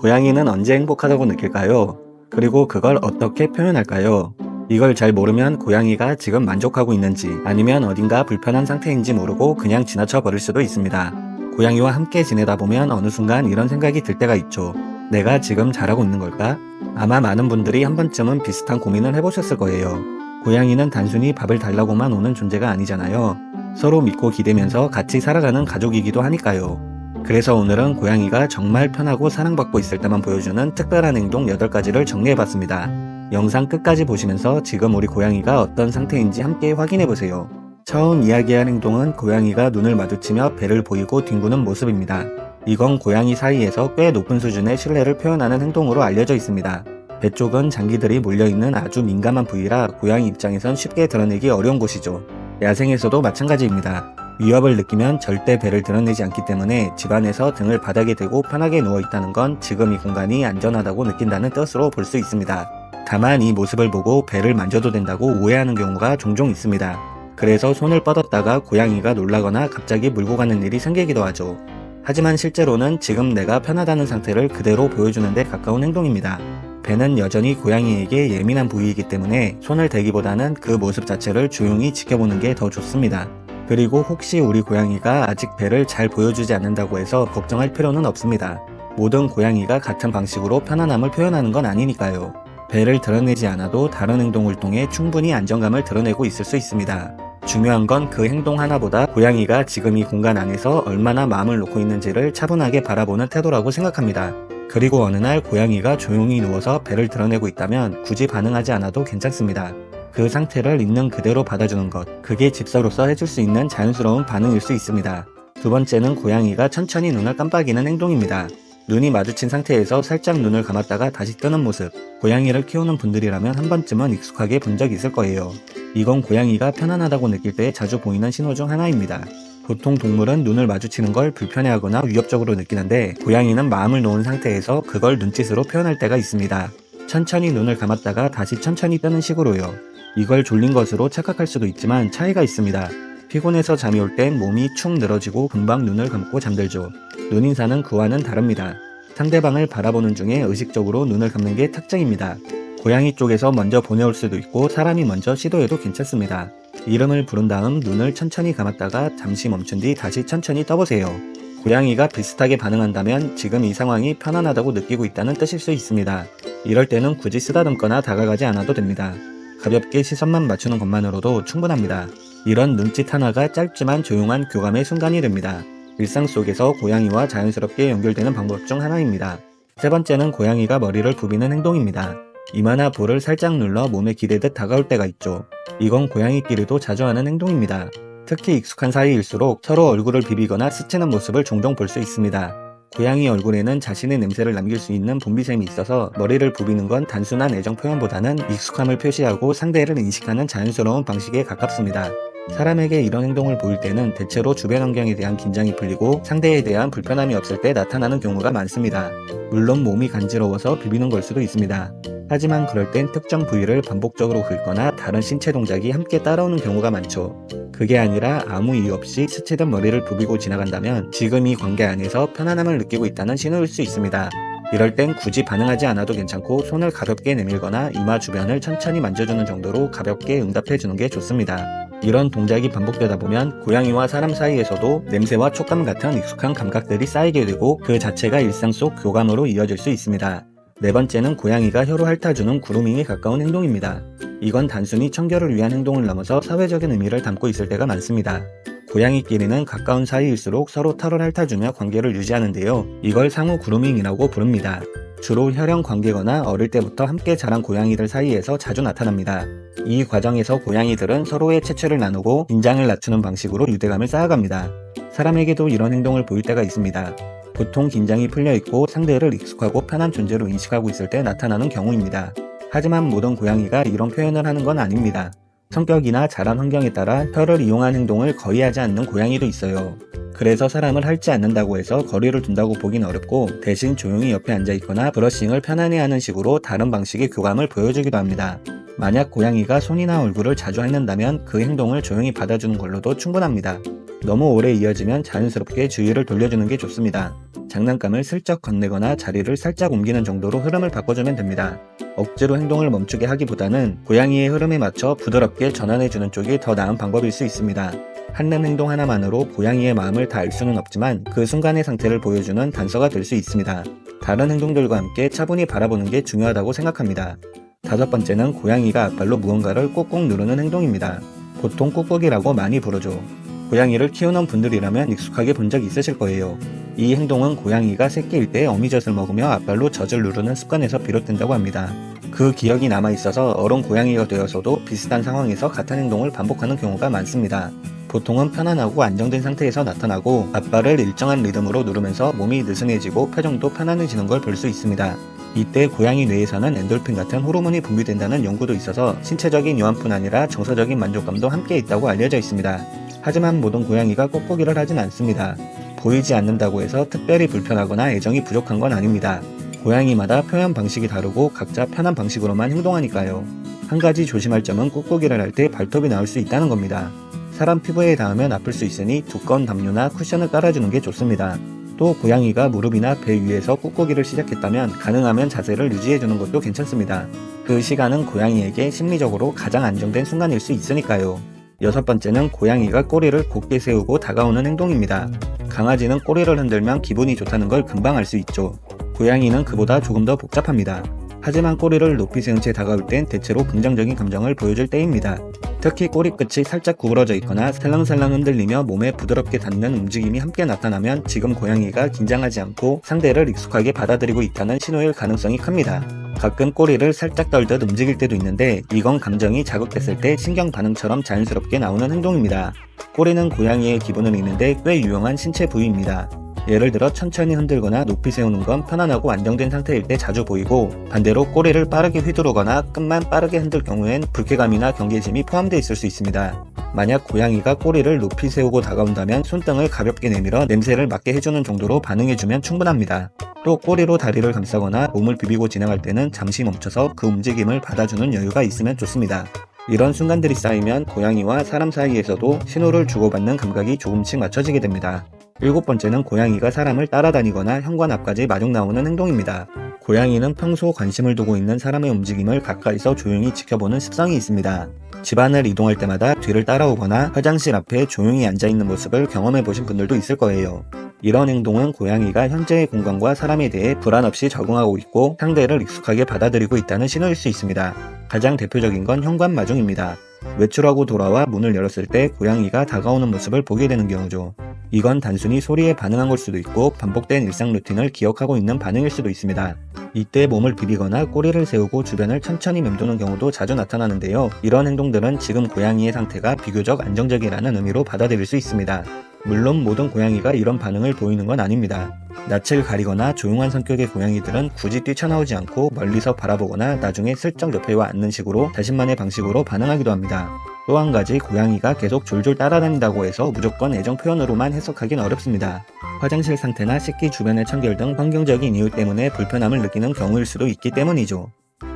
고양이는 언제 행복하다고 느낄까요? 그리고 그걸 어떻게 표현할까요? 이걸 잘 모르면 고양이가 지금 만족하고 있는지 아니면 어딘가 불편한 상태인지 모르고 그냥 지나쳐 버릴 수도 있습니다. 고양이와 함께 지내다 보면 어느 순간 이런 생각이 들 때가 있죠. 내가 지금 잘하고 있는 걸까? 아마 많은 분들이 한 번쯤은 비슷한 고민을 해보셨을 거예요. 고양이는 단순히 밥을 달라고만 오는 존재가 아니잖아요. 서로 믿고 기대면서 같이 살아가는 가족이기도 하니까요. 그래서 오늘은 고양이가 정말 편하고 사랑받고 있을 때만 보여주는 특별한 행동 8가지를 정리해봤습니다. 영상 끝까지 보시면서 지금 우리 고양이가 어떤 상태인지 함께 확인해보세요. 처음 이야기할 행동은 고양이가 눈을 마주치며 배를 보이고 뒹구는 모습입니다. 이건 고양이 사이에서 꽤 높은 수준의 신뢰를 표현하는 행동으로 알려져 있습니다. 배 쪽은 장기들이 몰려있는 아주 민감한 부위라 고양이 입장에선 쉽게 드러내기 어려운 곳이죠. 야생에서도 마찬가지입니다. 위협을 느끼면 절대 배를 드러내지 않기 때문에 집안에서 등을 바닥에 대고 편하게 누워 있다는 건 지금 이 공간이 안전하다고 느낀다는 뜻으로 볼 수 있습니다. 다만 이 모습을 보고 배를 만져도 된다고 오해하는 경우가 종종 있습니다. 그래서 손을 뻗었다가 고양이가 놀라거나 갑자기 물고 가는 일이 생기기도 하죠. 하지만 실제로는 지금 내가 편하다는 상태를 그대로 보여주는 데 가까운 행동입니다. 배는 여전히 고양이에게 예민한 부위이기 때문에 손을 대기보다는 그 모습 자체를 조용히 지켜보는 게 더 좋습니다. 그리고 혹시 우리 고양이가 아직 배를 잘 보여주지 않는다고 해서 걱정할 필요는 없습니다. 모든 고양이가 같은 방식으로 편안함을 표현하는 건 아니니까요. 배를 드러내지 않아도 다른 행동을 통해 충분히 안정감을 드러내고 있을 수 있습니다. 중요한 건 그 행동 하나보다 고양이가 지금 이 공간 안에서 얼마나 마음을 놓고 있는지를 차분하게 바라보는 태도라고 생각합니다. 그리고 어느 날 고양이가 조용히 누워서 배를 드러내고 있다면 굳이 반응하지 않아도 괜찮습니다. 그 상태를 있는 그대로 받아주는 것, 그게 집사로서 해줄 수 있는 자연스러운 반응일 수 있습니다. 두 번째는 고양이가 천천히 눈을 깜빡이는 행동입니다. 눈이 마주친 상태에서 살짝 눈을 감았다가 다시 뜨는 모습. 고양이를 키우는 분들이라면 한 번쯤은 익숙하게 본적 있을 거예요. 이건 고양이가 편안하다고 느낄 때 자주 보이는 신호 중 하나입니다. 보통 동물은 눈을 마주치는 걸 불편해하거나 위협적으로 느끼는데 고양이는 마음을 놓은 상태에서 그걸 눈짓으로 표현할 때가 있습니다. 천천히 눈을 감았다가 다시 천천히 뜨는 식으로요. 이걸 졸린 것으로 착각할 수도 있지만 차이가 있습니다. 피곤해서 잠이 올 땐 몸이 축 늘어지고 금방 눈을 감고 잠들죠. 눈 인사는 그와는 다릅니다. 상대방을 바라보는 중에 의식적으로 눈을 감는 게 특징입니다. 고양이 쪽에서 먼저 보내올 수도 있고 사람이 먼저 시도해도 괜찮습니다. 이름을 부른 다음 눈을 천천히 감았다가 잠시 멈춘 뒤 다시 천천히 떠보세요. 고양이가 비슷하게 반응한다면 지금 이 상황이 편안하다고 느끼고 있다는 뜻일 수 있습니다. 이럴 때는 굳이 쓰다듬거나 다가가지 않아도 됩니다. 가볍게 시선만 맞추는 것만으로도 충분합니다. 이런 눈짓 하나가 짧지만 조용한 교감의 순간이 됩니다. 일상 속에서 고양이와 자연스럽게 연결되는 방법 중 하나입니다. 세 번째는 고양이가 머리를 부비는 행동입니다. 이마나 볼을 살짝 눌러 몸에 기대듯 다가올 때가 있죠. 이건 고양이끼리도 자주 하는 행동입니다. 특히 익숙한 사이일수록 서로 얼굴을 비비거나 스치는 모습을 종종 볼 수 있습니다. 고양이 얼굴에는 자신의 냄새를 남길 수 있는 분비샘이 있어서 머리를 부비는 건 단순한 애정 표현보다는 익숙함을 표시하고 상대를 인식하는 자연스러운 방식에 가깝습니다. 사람에게 이런 행동을 보일 때는 대체로 주변 환경에 대한 긴장이 풀리고 상대에 대한 불편함이 없을 때 나타나는 경우가 많습니다. 물론 몸이 간지러워서 비비는 걸 수도 있습니다. 하지만 그럴 땐 특정 부위를 반복적으로 긁거나 다른 신체 동작이 함께 따라오는 경우가 많죠. 그게 아니라 아무 이유 없이 스치듯 머리를 부비고 지나간다면 지금 이 관계 안에서 편안함을 느끼고 있다는 신호일 수 있습니다. 이럴 땐 굳이 반응하지 않아도 괜찮고 손을 가볍게 내밀거나 이마 주변을 천천히 만져주는 정도로 가볍게 응답해주는 게 좋습니다. 이런 동작이 반복되다 보면 고양이와 사람 사이에서도 냄새와 촉감 같은 익숙한 감각들이 쌓이게 되고 그 자체가 일상 속 교감으로 이어질 수 있습니다. 네 번째는 고양이가 혀로 핥아주는 구루밍에 가까운 행동입니다. 이건 단순히 청결을 위한 행동을 넘어서 사회적인 의미를 담고 있을 때가 많습니다. 고양이끼리는 가까운 사이일수록 서로 털을 핥아주며 관계를 유지하는데요. 이걸 상호 구루밍이라고 부릅니다. 주로 혈연 관계거나 어릴 때부터 함께 자란 고양이들 사이에서 자주 나타납니다. 이 과정에서 고양이들은 서로의 체취를 나누고 긴장을 낮추는 방식으로 유대감을 쌓아갑니다. 사람에게도 이런 행동을 보일 때가 있습니다. 보통 긴장이 풀려 있고 상대를 익숙하고 편한 존재로 인식하고 있을 때 나타나는 경우입니다. 하지만 모든 고양이가 이런 표현을 하는 건 아닙니다. 성격이나 자란 환경에 따라 혀를 이용한 행동을 거의 하지 않는 고양이도 있어요. 그래서 사람을 핥지 않는다고 해서 거리를 둔다고 보긴 어렵고 대신 조용히 옆에 앉아 있거나 브러싱을 편안히 하는 식으로 다른 방식의 교감을 보여주기도 합니다. 만약 고양이가 손이나 얼굴을 자주 핥는다면 그 행동을 조용히 받아주는 걸로도 충분합니다. 너무 오래 이어지면 자연스럽게 주의를 돌려주는 게 좋습니다. 장난감을 슬쩍 건네거나 자리를 살짝 옮기는 정도로 흐름을 바꿔주면 됩니다. 억지로 행동을 멈추게 하기보다는 고양이의 흐름에 맞춰 부드럽게 전환해주는 쪽이 더 나은 방법일 수 있습니다. 한눈 행동 하나만으로 고양이의 마음을 다 알 수는 없지만 그 순간의 상태를 보여주는 단서가 될 수 있습니다. 다른 행동들과 함께 차분히 바라보는 게 중요하다고 생각합니다. 다섯 번째는 고양이가 앞발로 무언가를 꾹꾹 누르는 행동입니다. 보통 꾹꾹이라고 많이 부르죠. 고양이를 키우는 분들이라면 익숙하게 본적 있으실 거예요. 이 행동은 고양이가 새끼일 때 어미젖을 먹으며 앞발로 젖을 누르는 습관에서 비롯된다고 합니다. 그 기억이 남아 있어서 어른 고양이가 되어서도 비슷한 상황에서 같은 행동을 반복하는 경우가 많습니다. 보통은 편안하고 안정된 상태에서 나타나고 앞발을 일정한 리듬으로 누르면서 몸이 느슨해지고 표정도 편안해지는 걸 볼 수 있습니다. 이때 고양이 뇌에서는 엔돌핀 같은 호르몬이 분비된다는 연구도 있어서 신체적인 유한뿐 아니라 정서적인 만족감도 함께 있다고 알려져 있습니다. 하지만 모든 고양이가 꾹꾹이를 하진 않습니다. 보이지 않는다고 해서 특별히 불편하거나 애정이 부족한 건 아닙니다. 고양이마다 표현 방식이 다르고 각자 편한 방식으로만 행동하니까요. 한 가지 조심할 점은 꾹꾹이를 할 때 발톱이 나올 수 있다는 겁니다. 사람 피부에 닿으면 아플 수 있으니 두꺼운 담요나 쿠션을 깔아주는 게 좋습니다. 또 고양이가 무릎이나 배 위에서 꾹꾹이를 시작했다면 가능하면 자세를 유지해주는 것도 괜찮습니다. 그 시간은 고양이에게 심리적으로 가장 안정된 순간일 수 있으니까요. 여섯 번째는 고양이가 꼬리를 곧게 세우고 다가오는 행동입니다. 강아지는 꼬리를 흔들면 기분이 좋다는 걸 금방 알 수 있죠. 고양이는 그보다 조금 더 복잡합니다. 하지만 꼬리를 높이 세운 채 다가올 땐 대체로 긍정적인 감정을 보여줄 때입니다. 특히 꼬리 끝이 살짝 구부러져 있거나 살랑살랑 흔들리며 몸에 부드럽게 닿는 움직임이 함께 나타나면 지금 고양이가 긴장하지 않고 상대를 익숙하게 받아들이고 있다는 신호일 가능성이 큽니다. 가끔 꼬리를 살짝 떨듯 움직일 때도 있는데 이건 감정이 자극됐을 때 신경 반응처럼 자연스럽게 나오는 행동입니다. 꼬리는 고양이의 기분을 읽는데 꽤 유용한 신체 부위입니다. 예를 들어 천천히 흔들거나 높이 세우는 건 편안하고 안정된 상태일 때 자주 보이고 반대로 꼬리를 빠르게 휘두르거나 끝만 빠르게 흔들 경우엔 불쾌감이나 경계심이 포함되어 있을 수 있습니다. 만약 고양이가 꼬리를 높이 세우고 다가온다면 손등을 가볍게 내밀어 냄새를 맡게 해주는 정도로 반응해주면 충분합니다. 또 꼬리로 다리를 감싸거나 몸을 비비고 진행할 때는 잠시 멈춰서 그 움직임을 받아주는 여유가 있으면 좋습니다. 이런 순간들이 쌓이면 고양이와 사람 사이에서도 신호를 주고받는 감각이 조금씩 맞춰지게 됩니다. 일곱 번째는 고양이가 사람을 따라다니거나 현관 앞까지 마중 나오는 행동입니다. 고양이는 평소 관심을 두고 있는 사람의 움직임을 가까이서 조용히 지켜보는 습성이 있습니다. 집안을 이동할 때마다 뒤를 따라오거나 화장실 앞에 조용히 앉아있는 모습을 경험해 보신 분들도 있을 거예요. 이런 행동은 고양이가 현재의 공간과 사람에 대해 불안 없이 적응하고 있고 상대를 익숙하게 받아들이고 있다는 신호일 수 있습니다. 가장 대표적인 건 현관 마중입니다. 외출하고 돌아와 문을 열었을 때 고양이가 다가오는 모습을 보게 되는 경우죠. 이건 단순히 소리에 반응한 걸 수도 있고 반복된 일상 루틴을 기억하고 있는 반응일 수도 있습니다. 이때 몸을 비비거나 꼬리를 세우고 주변을 천천히 맴도는 경우도 자주 나타나는데요. 이런 행동들은 지금 고양이의 상태가 비교적 안정적이라는 의미로 받아들일 수 있습니다. 물론 모든 고양이가 이런 반응을 보이는 건 아닙니다. 낯을 가리거나 조용한 성격의 고양이들은 굳이 뛰쳐나오지 않고 멀리서 바라보거나 나중에 슬쩍 옆에 와 앉는 식으로 자신만의 방식으로 반응하기도 합니다. 또 한 가지 고양이가 계속 졸졸 따라다닌다고 해서 무조건 애정 표현으로만 해석하긴 어렵습니다. 화장실 상태나 식기 주변의 청결 등 환경적인 이유 때문에 불편함을 느끼는 경우일 수도 있기 때문이죠.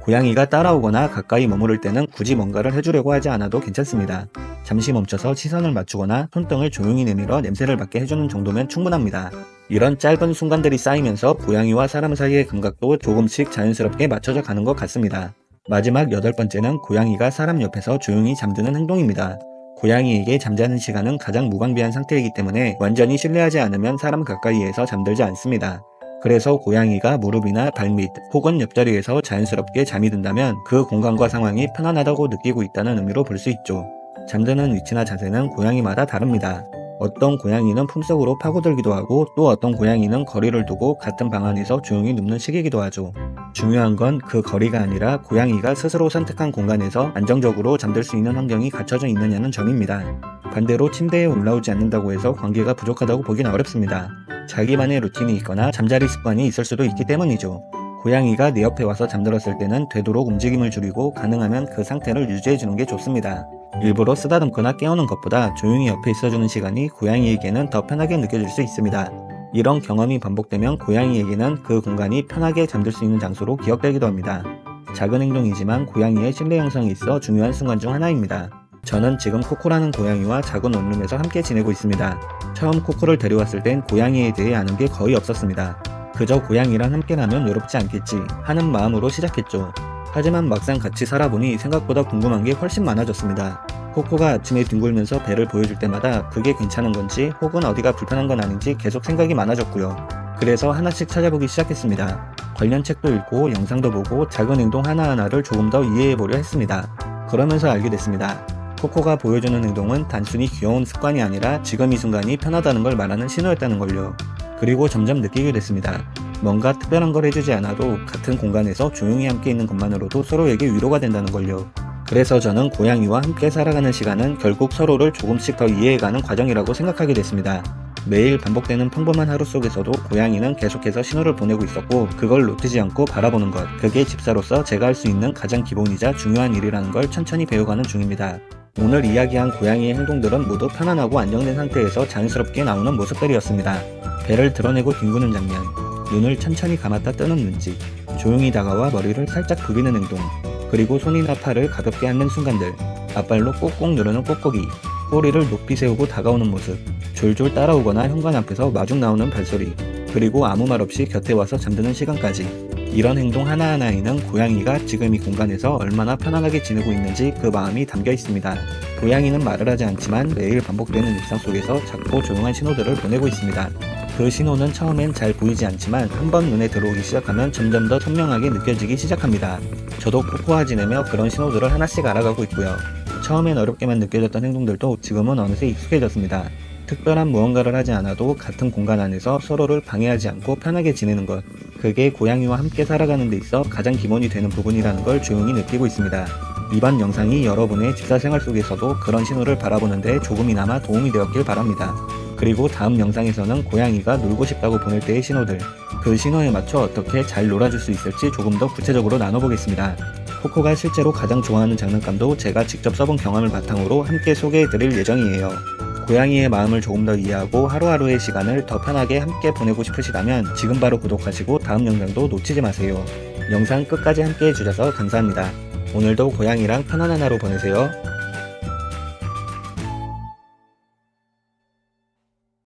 고양이가 따라오거나 가까이 머무를 때는 굳이 뭔가를 해주려고 하지 않아도 괜찮습니다. 잠시 멈춰서 시선을 맞추거나 손등을 조용히 내밀어 냄새를 맡게 해주는 정도면 충분합니다. 이런 짧은 순간들이 쌓이면서 고양이와 사람 사이의 감각도 조금씩 자연스럽게 맞춰져 가는 것 같습니다. 마지막 여덟 번째는 고양이가 사람 옆에서 조용히 잠드는 행동입니다. 고양이에게 잠자는 시간은 가장 무방비한 상태이기 때문에 완전히 신뢰하지 않으면 사람 가까이에서 잠들지 않습니다. 그래서 고양이가 무릎이나 발 밑 혹은 옆자리에서 자연스럽게 잠이 든다면 그 공간과 상황이 편안하다고 느끼고 있다는 의미로 볼 수 있죠. 잠드는 위치나 자세는 고양이마다 다릅니다. 어떤 고양이는 품속으로 파고들기도 하고 또 어떤 고양이는 거리를 두고 같은 방 안에서 조용히 눕는 식이기도 하죠. 중요한 건 그 거리가 아니라 고양이가 스스로 선택한 공간에서 안정적으로 잠들 수 있는 환경이 갖춰져 있느냐는 점입니다. 반대로 침대에 올라오지 않는다고 해서 관계가 부족하다고 보긴 어렵습니다. 자기만의 루틴이 있거나 잠자리 습관이 있을 수도 있기 때문이죠. 고양이가 내 옆에 와서 잠들었을 때는 되도록 움직임을 줄이고 가능하면 그 상태를 유지해주는 게 좋습니다. 일부러 쓰다듬거나 깨우는 것보다 조용히 옆에 있어주는 시간이 고양이에게는 더 편하게 느껴질 수 있습니다. 이런 경험이 반복되면 고양이에게는 그 공간이 편하게 잠들 수 있는 장소로 기억되기도 합니다. 작은 행동이지만 고양이의 신뢰 형성에 있어 중요한 순간 중 하나입니다. 저는 지금 코코라는 고양이와 작은 원룸에서 함께 지내고 있습니다. 처음 코코를 데려왔을 땐 고양이에 대해 아는 게 거의 없었습니다. 그저 고양이랑 함께라면 외롭지 않겠지 하는 마음으로 시작했죠. 하지만 막상 같이 살아보니 생각보다 궁금한 게 훨씬 많아졌습니다. 코코가 아침에 뒹굴면서 배를 보여줄 때마다 그게 괜찮은 건지 혹은 어디가 불편한 건 아닌지 계속 생각이 많아졌고요. 그래서 하나씩 찾아보기 시작했습니다. 관련 책도 읽고 영상도 보고 작은 행동 하나하나를 조금 더 이해해보려 했습니다. 그러면서 알게 됐습니다. 코코가 보여주는 행동은 단순히 귀여운 습관이 아니라 지금 이 순간이 편하다는 걸 말하는 신호였다는 걸요. 그리고 점점 느끼게 됐습니다. 뭔가 특별한 걸 해주지 않아도 같은 공간에서 조용히 함께 있는 것만으로도 서로에게 위로가 된다는 걸요. 그래서 저는 고양이와 함께 살아가는 시간은 결국 서로를 조금씩 더 이해해가는 과정이라고 생각하게 됐습니다. 매일 반복되는 평범한 하루 속에서도 고양이는 계속해서 신호를 보내고 있었고 그걸 놓치지 않고 바라보는 것 그게 집사로서 제가 할 수 있는 가장 기본이자 중요한 일이라는 걸 천천히 배워가는 중입니다. 오늘 이야기한 고양이의 행동들은 모두 편안하고 안정된 상태에서 자연스럽게 나오는 모습들이었습니다. 배를 드러내고 뒹구는 장면, 눈을 천천히 감았다 눈짓, 조용히 다가와 머리를 살짝 부비는 행동, 그리고 손이나 팔을 가볍게 앉는 순간들, 앞발로 꼭꼭 누르는 꼭꼭이, 꼬리를 높이 세우고 다가오는 모습, 졸졸 따라오거나 현관 앞에서 마중 나오는 발소리, 그리고 아무 말 없이 곁에 와서 잠드는 시간까지. 이런 행동 하나하나에는 고양이가 지금 이 공간에서 얼마나 편안하게 지내고 있는지 그 마음이 담겨 있습니다. 고양이는 말을 하지 않지만 매일 반복되는 일상 속에서 작고 조용한 신호들을 보내고 있습니다. 그 신호는 처음엔 잘 보이지 않지만 한번 눈에 들어오기 시작하면 점점 더 선명하게 느껴지기 시작합니다. 저도 코코와 지내며 그런 신호들을 하나씩 알아가고 있고요. 처음엔 어렵게만 느껴졌던 행동들도 지금은 어느새 익숙해졌습니다. 특별한 무언가를 하지 않아도 같은 공간 안에서 서로를 방해하지 않고 편하게 지내는 것. 그게 고양이와 함께 살아가는 데 있어 가장 기본이 되는 부분이라는 걸 조용히 느끼고 있습니다. 이번 영상이 여러분의 집사 생활 속에서도 그런 신호를 바라보는데 조금이나마 도움이 되었길 바랍니다. 그리고 다음 영상에서는 고양이가 놀고 싶다고 보낼 때의 신호들, 그 신호에 맞춰 어떻게 잘 놀아줄 수 있을지 조금 더 구체적으로 나눠보겠습니다. 코코가 실제로 가장 좋아하는 장난감도 제가 직접 써본 경험을 바탕으로 함께 소개해드릴 예정이에요. 고양이의 마음을 조금 더 이해하고 하루하루의 시간을 더 편하게 함께 보내고 싶으시다면 지금 바로 구독하시고 다음 영상도 놓치지 마세요. 영상 끝까지 함께 해주셔서 감사합니다. 오늘도 고양이랑 편안한 하루 보내세요.